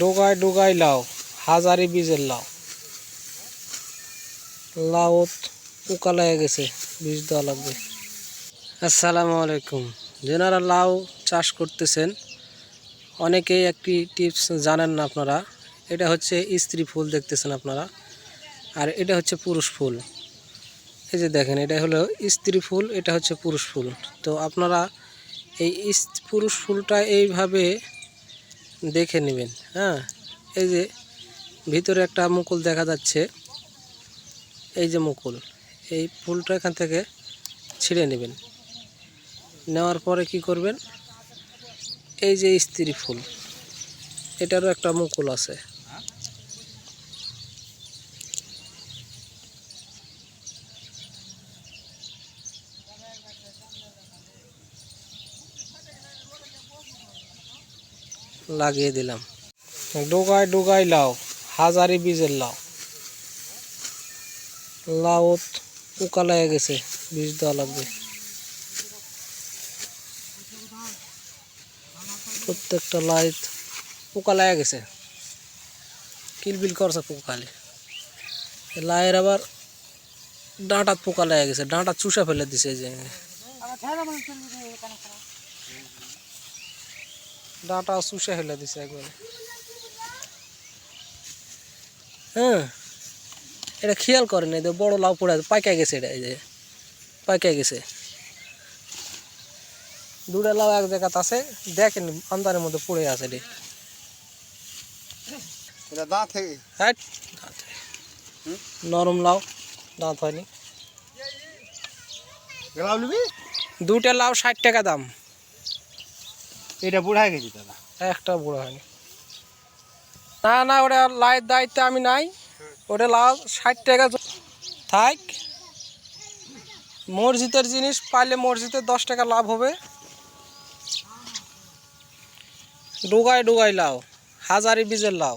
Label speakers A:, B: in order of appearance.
A: ডোগায় ডোগায় লাউ হাজারি বীজের লাউ লাউত পোকা লেগে গেছে বীজ দেওয়া লাগবে আসসালামু আলাইকুম যেনারা লাউ চাষ করতেছেন। অনেকেই একটি টিপস জানেন না আপনারা। এটা হচ্ছে স্ত্রী ফুল দেখতেছেন আপনারা। আর এটা হচ্ছে পুরুষ ফুল। এই যে দেখেন, এটা হলো স্ত্রী ফুল, এটা হচ্ছে পুরুষ ফুল। তো আপনারা এই পুরুষ ফুলটা এইভাবে দেখে নেবেন হ্যাঁ? এই যে ভিতরে একটা মুকুল দেখা যাচ্ছে। এই যে মুকুল, এই ফুলটা এখান থেকে ছিঁড়ে নেবেন। নেওয়ার পরে কি করবেন? এই যে স্ত্রী ফুল, এটারও একটা মুকুল আছে। লাগিয়ে দিলাম। ডোগায় ডোগায় লাউ, হাজারি বীজের লাউ। লাউত পোকা লেগে গেছে, বীজ দেওয়া লাগবে। প্রত্যেকটা লাইট পোকা লেগে গেছে। কিলবিল করছে পোকালে। লাইয়ের আবার ডাঁটাত পোকা লেগে গেছে, ডাঁটা চুষা ফেলে দিছে এই যে। ডাঁটা চুষা ফেলে দিছে একবারে। হ্যাঁ এটা খেয়াল করেন এই যে বড় লাউ পড়ে আছে পাইকা গেছে এটা এই যে পাইকা গেছে। দুটা লাউ এক জায়গাতে আছে দেখেন আন্দারের মধ্যে পড়ে আছে রে হ্যাঁ নরম লাউ দাঁত হয়নি। দুটা লাউ ষাট টাকা দাম।
B: এটা বুড়া হয়ে গেছি দাদা।
A: একটা বুড়া হয়নি। না না, ওটা লাইয়ের দায়িত্বে আমি নাই। ওটা লাল ষাট টাকা থাক। মসজিদের জিনিস পাইলে মসজিদের দশ টাকা লাভ হবে। ডুগায় ডুগাই লাও হাজারি বীজের লাউ।